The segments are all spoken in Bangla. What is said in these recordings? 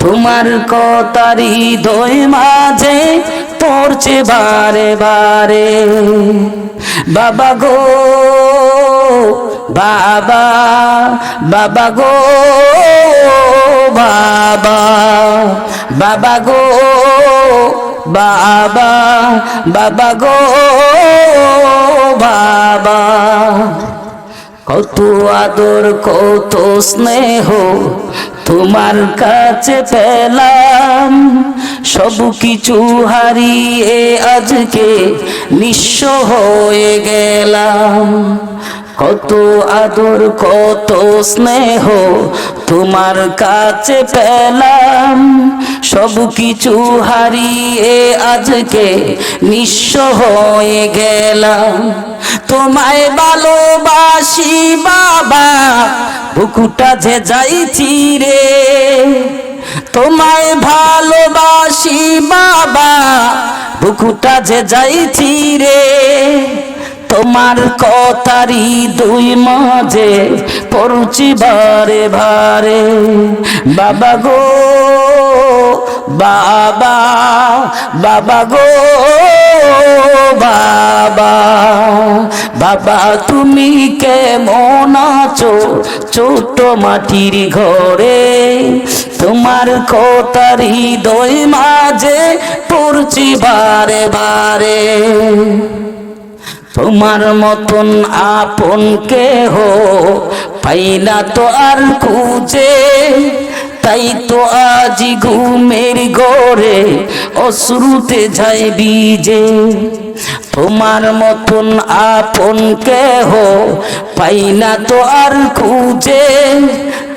তোমার কথারি দই মাঝে পড়ছে বারে বারে। বাবা গো, বাবা বাবা গো, বাবা বাবা গো, বাবা বাবা গো, বাবা। কত আদর, কত স্নেহ তোমার কাছে পেলাম সব কিছু হারিয়ে আজকে নিঃস্ব হয়ে গেলাম। কত আদর, কত স্নেহ তোমার কাছে পেলাম। সব কিছু হারিয়ে আজকে নিঃস্ব হয়ে গেলাম। তোমায় ভালোবাসি বাবা বুকুটা যে যাইছি রে তোমায় ভালোবাসি বাবা বুকুটা যে যাইছি রে। তোমার কথারি দুই মাঝে পড়ছি বারে ভারে বাবা গো, বাবা বাবা গো, বাবা বাবা, তুমি কেমন আছো ছোট মাটির ঘরে? তোমার কথারি দই মাঝে পড়ছি বারে বারে। তোমার মতন আপন কেহ পাই না তো আর খুঁজে, তাই তো আজি ঘুমের গড়ে অশ্রুতে যাই বিজে তোমার মতন আপন কেহ পাই না তো আর খুঁজে।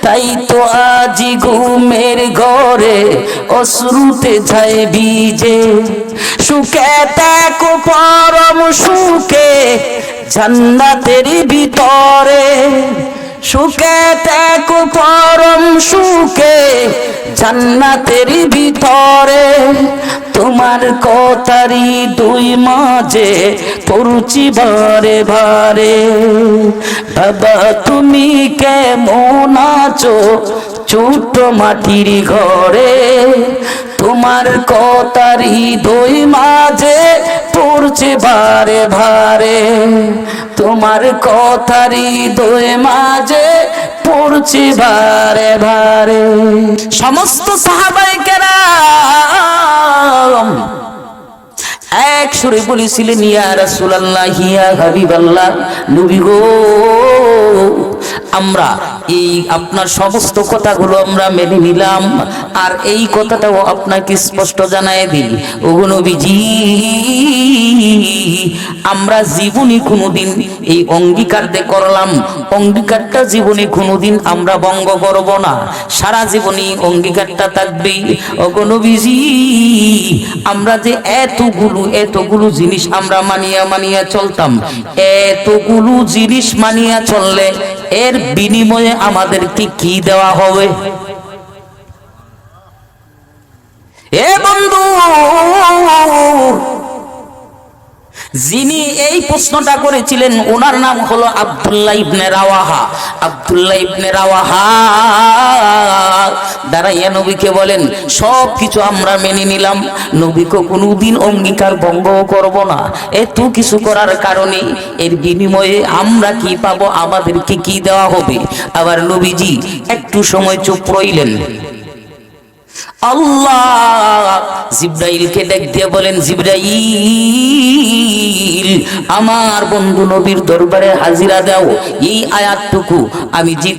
তাই তো আজি ঘুমের ঘরে অশ্রুতে যায় বিজে সুখে তাকো পরম সুখে জান্নাতের ভিতরে। সুখে তাকো পরম সুখে জান্নাতের ভিতরে। তোমার কথারি দুই মাঝে পড়ছি বারে বারে বাবা, তুমি কেমন আছো? ছোট মাটির ঘরে তোমার কথারি দুই মাঝে পড়ছে বারে ভারে। তোমার কথারি দুই মাঝে পড়ছে বারে বারে। সমস্ত সাহাবাই কেরাম এক সুরে বলেছিলেন, ইয়া রাসূলুল্লাহ, ইয়া হাবিবাল্লাহ, নবী গো, আমরা এই আপনার সমস্ত কথাগুলো আমরা মেনে নিলাম। আর এই কথাটাও আপনাকে স্পষ্ট জানাই দিই। আমরা জীবনে কোনোদিন এই করলাম। অঙ্গীকারটা জীবনে কোনোদিন আমরা করব না। সারা জীবনে অঙ্গীকারটা থাকবেই। ওগো আমরা যে এতগুলো এতগুলো জিনিস আমরা মানিয়া মানিয়া চলতাম। এতগুলো জিনিস মানিয়া চললে এর বিনিময়ে আমাদেরকে কি দেওয়া হবে এ বন্ধু যিনি এই প্রশ্নটা করেছিলেন, ওনার নাম হলো আব্দুল্লাহ ইবনে রাওয়াহা। আব্দুল্লাহ ইবনে রাওয়াহা। দাঁড়াইয়া নবীকে বলেন, সব কিছু আমরা মেনে নিলাম, নবীকে কোনোদিন অঙ্গীকার ভঙ্গ করব না। এত কিছু করার কারণে এর বিনিময়ে আমরা কি পাবো, আমাদেরকে কি দেওয়া হবে? আবার নবীজি একটু সময় চুপ রইলেন। আল্লাহ। জিব্রাইলকে দিয়ে বলেন, জিব্রাইল, আমার বন্ধু নবীর দরবারে হাজিরা দাও। এই আয়াতটুকু আমি যে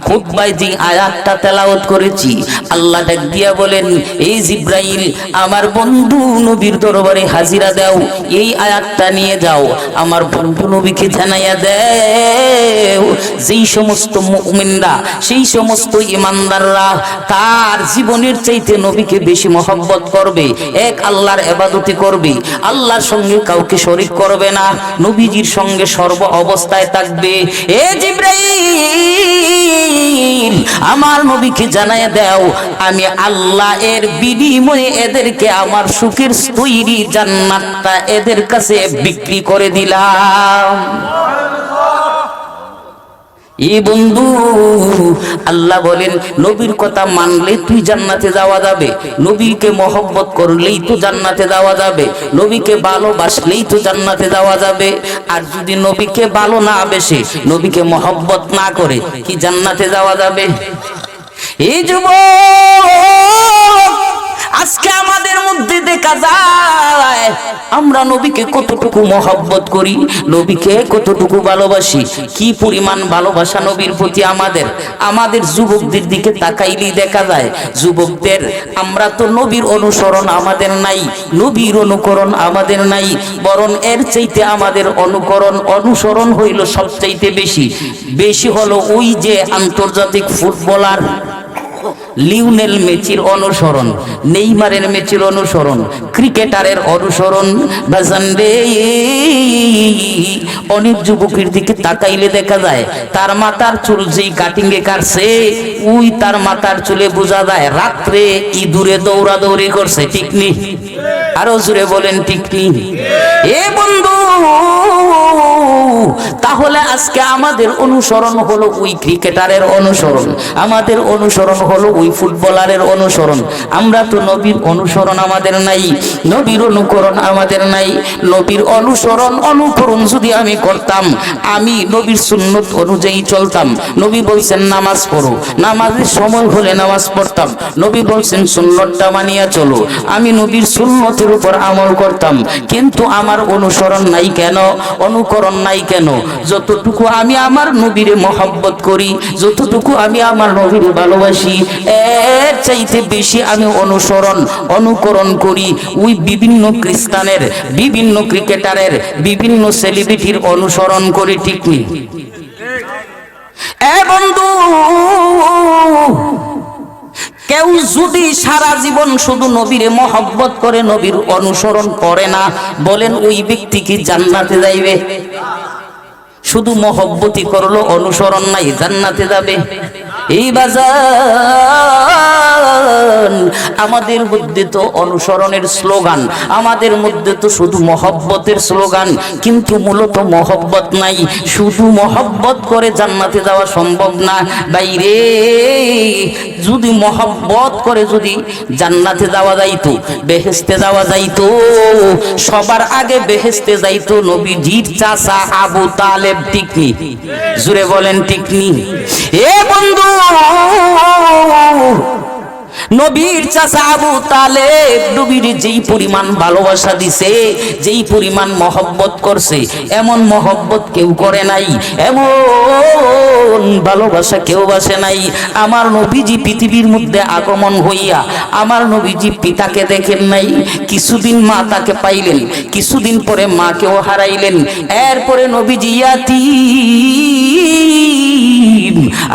যে আয়াতটা তেলাওয়াত করেছি, আল্লাহ দিয়া বলেন এই জিব্রাইল, আমার বন্ধু নবীর দরবারে হাজিরা দাও। এই আয়াতটা নিয়ে যাও। আমার বন্ধু নবীকে জানাইয়া দেও। যেই সমস্ত মুমিনরা, সেই সমস্ত ইমানদাররা তার জীবনের চাইতে নবীকে নবীকে বেশি মহব্বত করবে, এক আল্লাহর এবাদতি করবে, আল্লাহর সঙ্গে কাউকে শরিক করবে না, নবীজির সঙ্গে সর্ব অবস্থায় থাকবে। এ জিব্রাইল, আমার নবীকে জানায় দাও, আমি আল্লাহ এর বিনিময়ে এদেরকে আমার সুখের তৈরি জান্নাতটা এদের কাছে বিক্রি করে দিলাম। এ বন্ধু, আল্লাহ বলেন, নবীর কথা মানলে তুই জান্নাতে যাওয়া যাবে। নবীকে মহব্বত করলেই তো জান্নাতে যাওয়া যাবে। নবীকে ভালোবাসলেই তো জান্নাতে যাওয়া যাবে। আর যদি নবীকে ভালো না বেশে, নবীকে মহব্বত না করে, কি জান্নাতে যাওয়া যাবে? এই যুবক আজকে আমাদের মধ্যে দেখা যায়, আমরা নবীকে কতটুকু মহব্বত করি, নবীকে কতটুকু ভালোবাসি, কি পরিমাণ ভালোবাসা নবীর প্রতি আমাদের? আমাদের যুবকদের দিকে তাকাইলেই দেখা যায়, যুবকদের, আমরা তো নবীর অনুসরণ আমাদের নাই, নবীর অনুকরণ আমাদের নাই, বরং এর চাইতে আমাদের অনুকরণ, অনুসরণ হইল সবচাইতে বেশি। বেশি হলো ওই যে আন্তর্জাতিক ফুটবলার লিওনেল মেচির অনুসরণ, নেইমারের মেচির অনুসরণ, ক্রিকেটারের অনুসরণ, বাজান অনেক যুবকের দিকে তাকাইলে দেখা যায়, তার মাথার চুল যেই কাটিং এ কাটছে উই তার মাথার চুলে বোঝা যায়, রাত্রে ইঁদুরে দৌড়াদৌড়ি করছে টিকনি আরও জুড়ে বলেন টিকনি এ বন্ধু! তাহলে আজকে আমাদের অনুসরণ হলো ওই ক্রিকেটারের অনুসরণ, আমাদের অনুসরণ হলো ওই ফুটবলারের অনুসরণ। আমরা তো নবীর অনুসরণ আমাদের নাই, নবীর অনুকরণ আমাদের নাই, নবীর অনুসরণ অনুকরণ যদি আমি করতাম, আমি নবীর সুন্নত অনুযায়ী চলতাম। নবী বলছেন, নামাজ পড়ো। নামাজের সময় হলে নামাজ পড়তাম। নবী বলছেন, সুন্নতটা মানিয়া চলো। আমি নবীর সুন্নতের উপর আমল করতাম। কিন্তু আমার অনুসরণ নাই কেন? অনুকরণ নাই কেন? যতটুকু আমি আমার নবীরে মহব্বত করি, যতটুকু আমি আমার নবীরে ভালোবাসি, এর চাইতে বেশি আমি অনুসরণ, অনুকরণ করি। ওই বিভিন্ন খ্রিস্টানের, বিভিন্ন ক্রিকেটারের, বিভিন্ন সেলিব্রিটির অনুসরণ করি, ঠিক নেই বন্ধু, কেউ যদি সারা জীবন শুধু নবীরে মহব্বত করে, নবীর অনুসরণ করে না, বলেন ওই ব্যক্তি কি জান্নাতে যাইবে? শুধু মহব্বতি করল, অনুসরণ নাই, জান্নাতে যাবে। এই বাজার আমাদের মধ্যে তো অনুসরণের স্লোগান, আমাদের মধ্যে তো শুধু মহব্বতের স্লোগান, কিন্তু মূলত মহব্বত নাই। শুধু মহব্বত করে জান্নাতে যাওয়া সম্ভব না। বাইরে, যদি মহব্বত করে যদি জান্নাতে যাওয়া যাইতো বেহেস্তে যাওয়া যাইতো, সবার আগে বেহেস্তে যাইতো নবীজির চাচা আবু তালেব টিকনি। জুড়ে বলেন টিকনি। এ বন্ধু! নবীর চাচা আবু তালেব নবীর যেই পরিমাণ ভালোবাসা দিছে, যেই পরিমাণ মহব্বত করছে, এমন মহব্বত কেউ করে নাই, এমন ভালোবাসা কেউ বাসে নাই। আমার নবীজি পৃথিবীর মধ্যে আগমন হইয়া আমার নবীজি পিতাকে দেখেন নাই, কিছুদিন মা তাকে পাইলেন, কিছুদিন পরে মাকেও হারাইলেন। এরপরে নবীজি ইয়াতি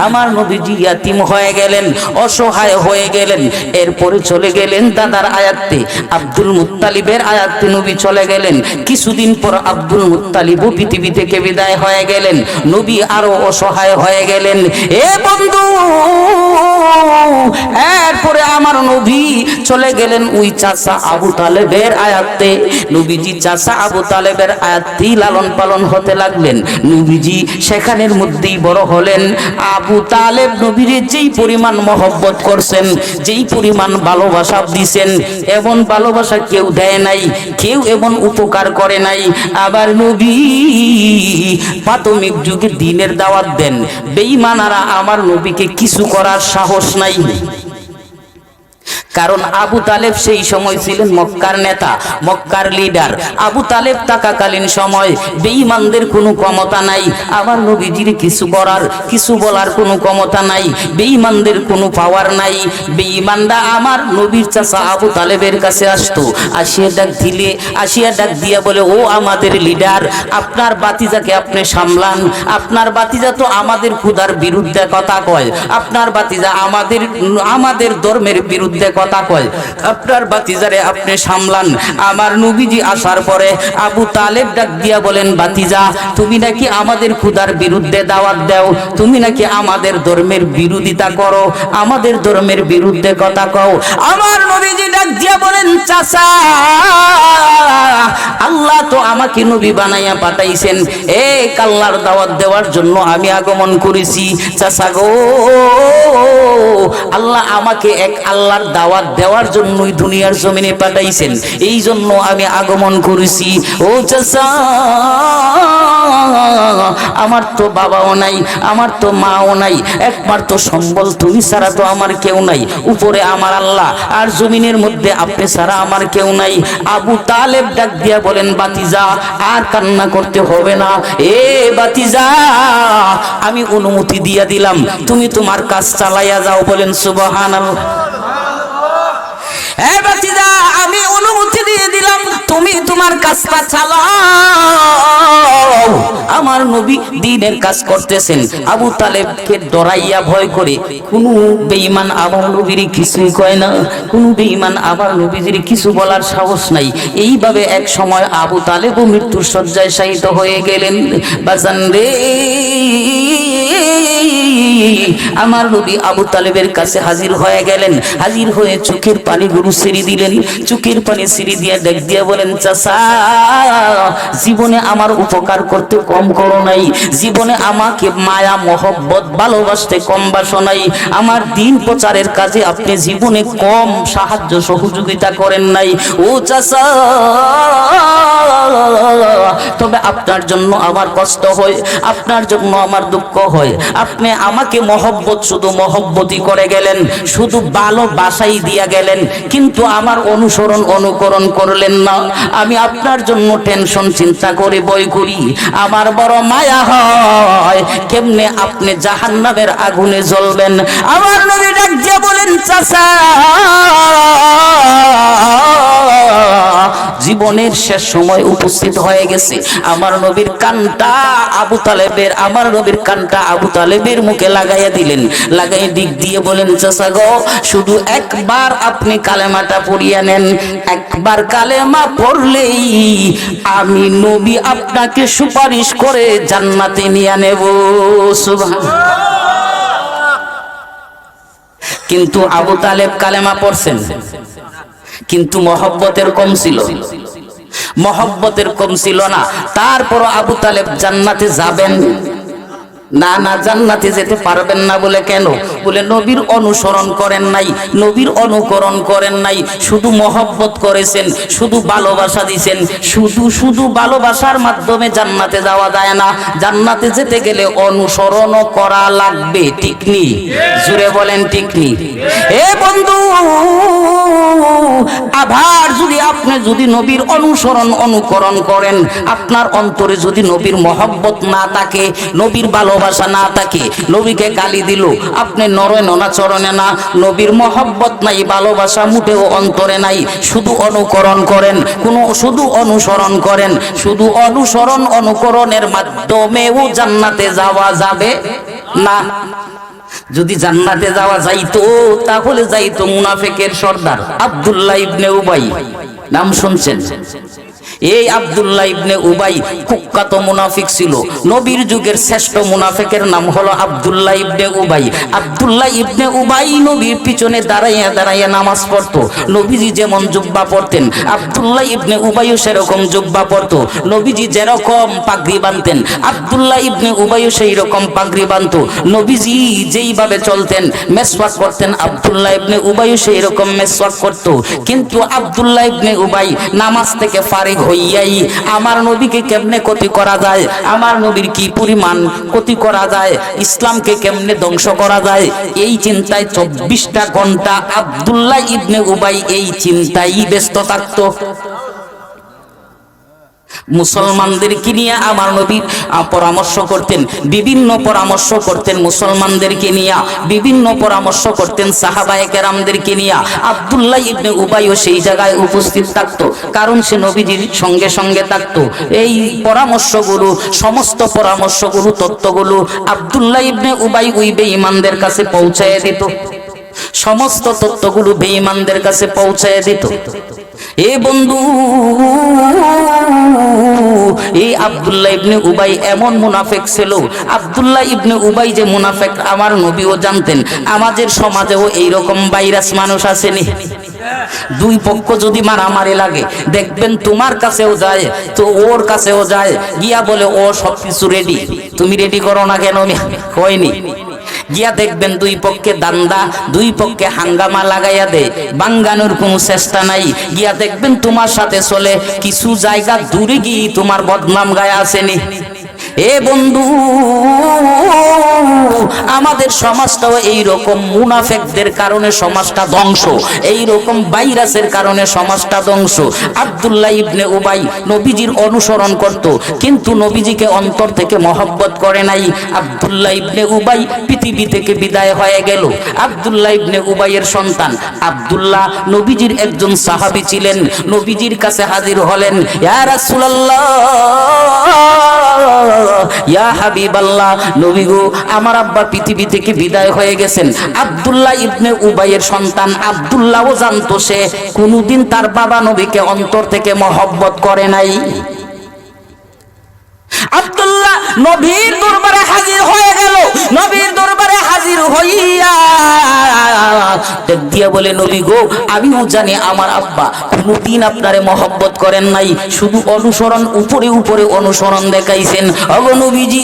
আমার নবীজি ইয়াতিম হয়ে গেলেন, অসহায় হয়ে গেলেন। এরপরে চলে গেলেন দাদার আয়াত্তে আব্দুল মুত্তালিবের আয়াত্তে নবী চলে গেলেন। কিছুদিন পর আব্দুল মুত্তালিবও পৃথিবী থেকে বিদায় হয়ে গেলেন। নবী আরও অসহায় হয়ে গেলেন। এ বন্ধু, এরপরে আমার নবী চলে গেলেন ওই চাচা আবু তালেবের আয়াত্তে নবীজি চাচা আবু তালেবের আয়াত্তেই লালন পালন হতে লাগলেন। নবীজি সেখানের মধ্যেই বড় হলেন। আবু তালেব নবীর যেই পরিমাণ মহব্বত করছেন, যেই পরিমাণ ভালোবাসা দিছেন, এমন ভালোবাসা কেউ দেয় নাই, কেউ এমন উপকার করে নাই। আবার নবী প্রাথমিক যুগে দিনের দাওয়াত দেন। বেঈমানারা আমার নবীকে কিছু করার সাহস নাই। কারণ আবু তালেব সেই সময় ছিলেন মক্কার নেতা, মক্কার লিডার আবু তালেব থাকাকালীন সময় বেঈমানদের কোনো ক্ষমতা নাই, আমার নবীজির কিছু করার, কিছু বলার কোনো ক্ষমতা নাই, বেঈমানদের কোনো পাওয়ার নাই। বেঈমানরা আমার নবীর চাচা আবু তালেবের কাছে আসতো, আসিয়া ডাক দিলে, আসিয়া ডাক দিয়া বলে, ও আমাদের লিডার আপনার বাতিজাকে আপনি সামলান, আপনার বাতিজা তো আমাদের ক্ষুধার বিরুদ্ধে কথা কয়, আপনার বাতিজা আমাদের আমাদের ধর্মের বিরুদ্ধে কথা কথা কয়, আপনার বাতিজারে আপনি সামলান। আমার নবীজি আসার পরে আবু তালেব ডাক দিয়া বলেন বাতিজা তুমি নাকি আমাদের খুদার বিরুদ্ধে দাওয়াত দাও, তুমি নাকি আমাদের ধর্মের বিরোধিতা করো, আমাদের ধর্মের বিরুদ্ধে কথা কও। আমার নবীজি ডাক দিয়া বলেন, চাচা, আল্লাহ তো আমাকে নবী বানাইয়া পাঠাইছেন। এ কাল্লার দাওয়াত দেওয়ার জন্য আমি আগমন করেছি। চাচা গো, আল্লাহ আমাকে এক আল্লাহর দাওয়াত দেওয়ার জন্যই দুনিয়ার জমিনে পাঠাইছেন। এই জন্য আমি আগমন করেছি। ও চাচা, আমার তো বাবাও নাই, আমার তো মাও নাই। একমাত্র সম্বল তুমি ছাড়া তো আমার কেউ নাই। উপরে আমার আল্লাহ, আর জমিনের মধ্যে আপনি ছাড়া আমার কেউ নাই। আবু তালেব ডাক দিয়া বলেন, বাতিজা, আর কান্না করতে হবে না। এ বাতিজা, আমি অনুমতি দিয়া দিলাম। তুমি তোমার কাজ চালাইয়া যাও বলেন সুবহান আমি অনুমতি দিয়ে দিলাম, তুমি তোমার কাজটা চালাও আমার নবী দিনের কাজ করতেছেন। আবু তালেবকে ডরাইয়া ভয় করে, কোনো আমার নবীর কিছুই কয় না, কোনো বেঈমান আমার নবীজির কিছু বলার সাহস নাই। এইভাবে এক সময় আবু তালেবও মৃত্যুর শয্যায় শায়িত হয়ে গেলেন। বাজান রে। আমার নবী আবু তালেবের কাছে হাজির হয়ে গেলেন। হাজির হয়ে চোখের পানি গুরু সিঁড়ি দিলেন। চোখের পানি সিঁড়ি দিয়ে দেখ দিয়ে বলেন চাষা জীবনে আমার উপকার করতে কম করো নাই। জীবনে আমাকে মায়া, মহব্বত, ভালোবাসতে কম বাসো নাই। আমার দিন প্রচারের কাজে আপনি জীবনে কম সাহায্য সহযোগিতা করেন নাই। ও চাষা তবে আপনার জন্য আমার কষ্ট হয়, আপনার জন্য আমার দুঃখ হয়। আপনি আমাকে মহব্বত, শুধু মহব্বতই করে গেলেন, শুধু ভালোবাসাই দিয়া গেলেন, কিন্তু আমার অনুসরণ, অনুকরণ করলেন না। আমি আপনার জন্য টেনশন চিন্তা করে বই করি। আমার বড় মায়া হয়। কেমনে আপনি জাহান্নামের আগুনে জ্বলবেন? আমার নবী ডাক দিয়ে বলেন, চাচা, জীবনের শেষ সময় উপস্থিত হয়ে গেছে। আমার নবীর কানটা আবু তালেবের, আমার নবীর কানটা আবু তালেবের মুখে লাগাইয়া দিলেন। লাগাই দিক দিয়ে বলেন, চাচা গো, শুধু একবার আপনি কালেমাটা পড়িয়া নেন। একবার কালেমা পড়লেই আমি নবী আপনাকে সুপারিশ করে জান্নাতে নিয়ে নেব। কিন্তু আবু তালেব কালেমা পড়ছেন। কিন্তু মহব্বতের কম ছিল। মহব্বতের কম ছিল না। তারপর আবু তালেব জান্নাতে যাবেন। না না, জান্নাতে যেতে পারবেন না বলে কেন? বলে নবীর অনুসরণ করেন নাই, নবীর অনুকরণ করেন নাই, শুধু মহব্বত করেছেন, শুধু ভালোবাসা দিছেন, শুধু শুধু ভালোবাসার মাধ্যমে জান্নাতে যাওয়া যায় না। জান্নাতে যেতে গেলে অনুসরণও করা লাগবে টিকনি জুড়ে বলেন টিকনি এ বন্ধু আবার যদি আপনি যদি নবীর অনুসরণ, অনুকরণ করেন, আপনার অন্তরে যদি নবীর মহব্বত না থাকে, নবীর ভালোবাসা না থাকে নবীকে গালি দিল। আপনি নরে ননা চরণে না, নবীর মহব্বত নাই, ভালোবাসা মুটেও অন্তরে নাই। শুধু অনুকরণ করেন, কোনো শুধু অনুসরণ করেন। শুধু অনুসরণ অনুকরণের মাধ্যমেও জান্নাতে যাওয়া যাবে না। যদি জান্নাতে যাওয়া যাইতো, তাহলে যাইতো মুনাফেকের সর্দার আব্দুল্লাহ ইবনে উবাই। নাম শুনছেন? এই আব্দুল্লাহ ইবনে উবাই কুখ্যাত মুনাফিক ছিল। নবীর যুগের শ্রেষ্ঠ মুনাফিকের নাম হলো আব্দুল্লাহ ইবনে উবাই। আব্দুল্লাহ ইবনে উবাই নবীর পিছনে দাঁড়াইয়া দাঁড়াইয়া নামাজ পড়তো। নবীজি যেমন জুব্বা পড়তেন, আব্দুল্লাহ ইবনে উবাইও সেরকম জুব্বা পড়তো। নবীজি যেরকম পাগড়ি বানতেন আব্দুল্লাহ ইবনে উবাইও সেই রকম পাগড়ি বানতো নবীজি যেইভাবে চলতেন, মেসওয়াক করতেন, আব্দুল্লাহ ইবনে উবাইও সেই রকম মেসওয়াক করতো। কিন্তু আব্দুল্লাহ ইবনে উবাই নামাজ থেকে ফারিগ হইয়াই, আমার নবীকে কেমনে ক্ষতি করা যায়? আমার নবীর কি পরিমাণ ক্ষতি করা যায়? ইসলামকে কেমনে ধ্বংস করা যায়? এই চিন্তায় চব্বিশটা ঘণ্টা আবদুল্লাহ ইবনে উবাই এই চিন্তায় ব্যস্ত থাকতো। মুসলমানদেরকে নিয়ে আমার নবী পরামর্শ করতেন, বিভিন্ন পরামর্শ করতেন মুসলমানদেরকে নিয়ে, বিভিন্ন পরামর্শ করতেন সাহাবায়ে কেরামদেরকে নিয়ে। আব্দুল্লাহ ইবনে উবাইও সেই জায়গায় উপস্থিত থাকতো, কারণ সে নবীজির সঙ্গে সঙ্গে থাকতো। এই পরামর্শগুলো, সমস্ত পরামর্শগুলো তত্ত্বগুলো আব্দুল্লাহ ইবনে উবাই উইবে ইমানদের কাছে পৌঁছায় দিত। সমস্ত তত্ত্বগুলো বেঈমানদের কাছে পৌঁছায় দিত। এ বন্ধু, এই আব্দুল্লাহ ইবনে উবাই এমন মুনাফেক ছিল। আব্দুল্লাহ ইবনে উবাই যে মুনাফেক, আমার নবীও জানতেন। আমাদের সমাজেও এইরকম ভাইরাস মানুষ আসেনি। দুই পক্ষ যদি মারামারি লাগে, দেখবেন তোমার কাছেও যায়, তো ওর কাছেও যায়। গিয়া বলে, ও সবকিছু রেডি তুমি রেডি করো না কেন হয়নি। গিয়া দেখবেন দুই পক্ষে দান্দা, দুই পক্ষে হাঙ্গামা লাগাইয়া দেয়। বাঙ্গানোর কোনো চেষ্টা নাই। গিয়া দেখবেন তোমার সাথে চলে, কিছু জায়গা দূরে গিয়ে তোমার বদনাম গায়ে আসেনি। এ বন্ধু, আমাদের সমাজটাও এই রকম মুনাফেকদের কারণে সমাজটা ধ্বংস এই রকম ভাইরাসের কারণে সমাজটা ধ্বংস। আব্দুল্লাহ ইবনে উবাই নবীজির অনুসরণ করত, কিন্তু নবীজিকে অন্তর থেকে মহব্বত করে নাই। আব্দুল্লাহ ইবনে উবাই পৃথিবী থেকে বিদায় হয়ে গেল। আব্দুল্লাহ ইবনে উবাইয়ের সন্তান আব্দুল্লাহ নবীজির একজন সাহাবী ছিলেন। নবীজির কাছে হাজির হলেন, ইয়া রাসূলুল্লাহ ইয়া হাবিবাল্লাহ, নবী গো, আমার আব্বা পৃথিবী থেকে বিদায় হয়ে গেছেন। আব্দুল্লাহ ইবনে উবাইয়ের সন্তান আব্দুল্লাহও জানতো সে। কোনোদিন তার বাবা নবীকে অন্তর থেকে মহব্বত করে নাই। আব্দুল্লাহ নবীর দরবারে হাজির হয়ে গেল। নবীর দরবারে হাজির হইয়া দিয়া বলে, নবী গো, আমিও জানি আমার আব্বা কোনদিন আপনারে মহব্বত করেন নাই। শুধু অনুসরণ, উপরে উপরে অনুসরণ দেখাইছেন। অগ নবীজি,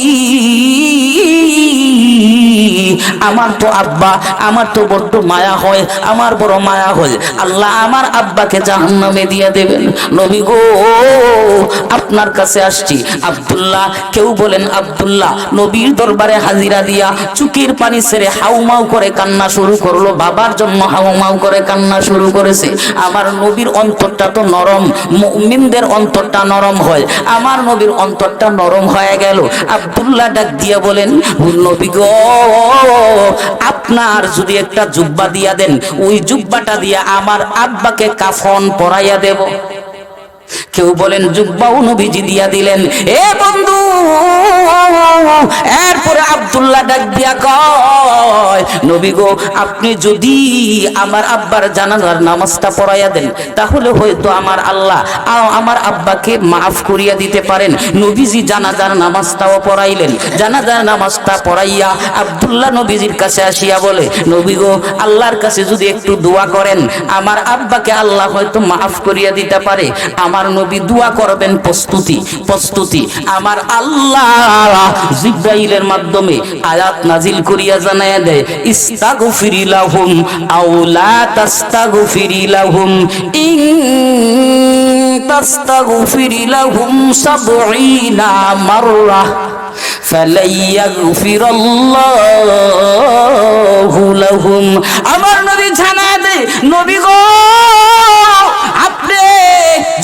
আমার তো আব্বা, আমার তো বড্ড মায়া হয়, আমার বড় মায়া হয়। আল্লাহ আমার আব্বাকে জাহান্নামে দিয়ে দেবেন। নবী গো, আপনার কাছে আসছি। আব্দুল্লাহ কেউ বলেন, আব্দুল্লাহ, নবীর দরবারে হাজিরা দিয়া চুকির পানি ছেড়ে হাউমাউ করে কান্না শুরু করল। বাবার জন্য হাউমাউ করে কান্না শুরু করেছে। আমার নবীর অন্তরটা তো নরম, মুমিনদের অন্তরটা নরম হয়। আমার নবীর অন্তরটা নরম হয়ে গেল। আব্দুল্লাহ ডাক দিয়া বলেন নবী গো, আপনার যদি একটা জুব্বা দিয়া দেন, ওই জুব্বাটা দিয়া আমার আব্বাকে কাফন পরাইয়া দেব। কেউ বলেন জুব্বাও নবীজি দিয়া দিলেন। এ বন্ধু, এরপরে আব্দুল্লাহ ডাক দিয়া কয়, নবী গো, আপনি যদি আমার আব্বার জানাজার নামাজটা পড়াইয়া দেন, তাহলে হয়তো আমার আল্লাহ আমার আব্বাকে মাফ করিয়া দিতে পারেন। নবীজি জানাজার নামাজটাও পড়াইলেন। জানাজার নামাজটা পড়াইয়া আব্দুল্লাহ নবীজির কাছে আসিয়া বলে, নবী গো, আল্লাহর কাছে যদি একটু দোয়া করেন, আমার আব্বাকে আল্লাহ হয়তো মাফ করিয়া দিতে পারে। আমার নবী দোয়া করবেন প্রস্তুতি প্রস্তুতি আমার আল্লাহ জিব্রাইলের মাধ্যমে আয়াত নাজিল করিয়া জানায়া দেয় ইস্তাগফিরি লাহুম আও লা তাস্তাগফিরি লাহুম ইন তাস্তাগফিরি লাহুম সাবঈনা মাররা فلن يغفر الله لهم আমার নবী জানা দে নবী গো আপনি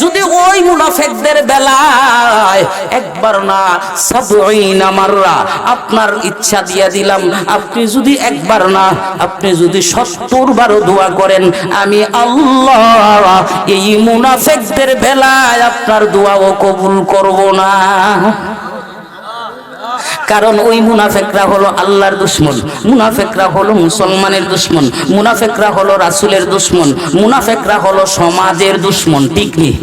যদি ওই মুনাফেকদের বেলায় একবার না সাবঈনা মাররা আপনার ইচ্ছা দিয়ে দিলাম, আপনি যদি একবার না, আপনি যদি সত্তর বারও দোয়া করেন, আমি আল্লাহ এই মুনাফেকদের বেলায় আপনার দোয়াও কবুল করব না। কারণ ওই মুনাফেকরা হলো আল্লাহর দুশ্মন, মুনাফেকরা হলো মুসলমানের দুশ্মন, মুনাফেকরা হলো রাসুলের দুশ্মন, মুনাফেকরা হলো সমাজের দুশ্মন, ঠিক নেই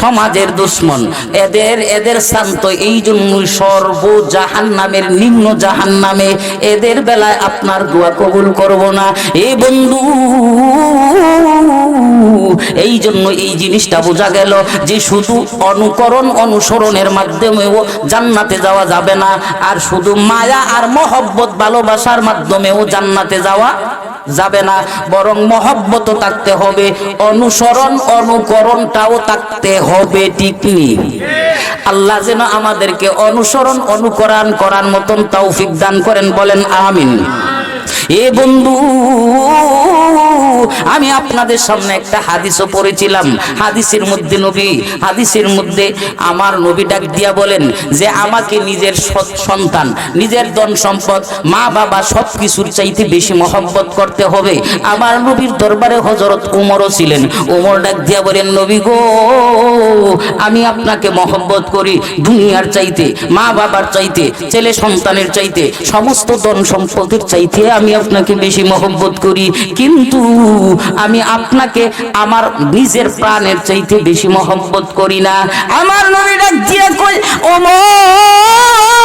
সমাজের দুশ্মন। এদের এদের শান্ত, এই জন্যই সর্ব জাহান নামের নিম্ন জাহান নামে এদের বেলায় আপনার দোয়া কবুল করব না। এ বন্ধু এই জন্য এই জিনিসটা বোঝা গেল যে শুধু অনুকরণ, অনুসরণের মাধ্যমেও জান্নাতে যাওয়া যাবে না। আর শুধু মায়া আর মহব্বত ভালোবাসার মাধ্যমেও জান্নাতে যাওয়া যাবে না। বরং মহব্বতও থাকতে হবে, অনুসরণ, অনুকরণটাও থাকতে হবে, ঠিক নেই আল্লাহ যেন আমাদেরকে অনুসরণ, অনুকরণ করার মতন তৌফিক দান করেন, বলেন, আমিন। এ বন্ধু, আমি আপনাদের সামনে একটা হাদিসও পড়েছিলাম। হাদিসের মধ্যে নবী, হাদিসের মধ্যে আমার নবী ডাক দিয়া বলেন যে, আমাকে নিজের সন্তান, নিজের ধন সম্পদ, মা বাবা সব কিছুর চাইতে বেশি মহব্বত করতে হবে। আমার নবীর দরবারে হজরত উমরও ছিলেন। উমর ডাক দিয়া বলেন, নবী গো, আমি আপনাকে মহব্বত করি দুনিয়ার চাইতে, মা বাবার চাইতে, ছেলে সন্তানের চাইতে, সমস্ত ধন সম্পদের চাইতে আমি আপনাকে বেশি মহব্বত করি, কিন্তু আমি আপনাকে আমার নিজের প্রাণের চাইতে বেশি মহব্বত করি না। আমার নবী ডাক দিয়ে কই ওমর!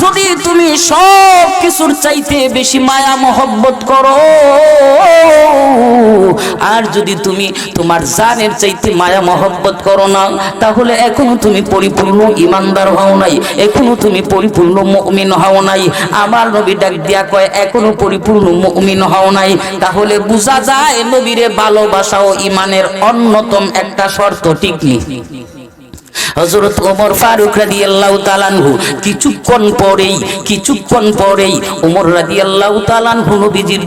যদি তুমি সব কিছুর চাইতে বেশি মায়া মহব্বত করো, আর যদি তুমি তোমার জানের চাইতে মায়া মহব্বত করো না, তাহলে এখনও তুমি পরিপূর্ণ ইমানদার হও নাই, এখনও তুমি পরিপূর্ণ মুমিন হও নাই। আমার নবী ডাক দিয়া কয়, এখনও পরিপূর্ণ মুমিন হও নাই। তাহলে বোঝা যায় নবীরে ভালোবাসা ও ইমানের অন্যতম একটা শর্ত ঠিক নেই। হযরত ওমর ফারুক রাদিয়াল্লাহু তালানহু কিছুক্ষণ পরেই কিছুক্ষণ পরেই ওমর রাদি আল্লাহ তালানহু নবীজির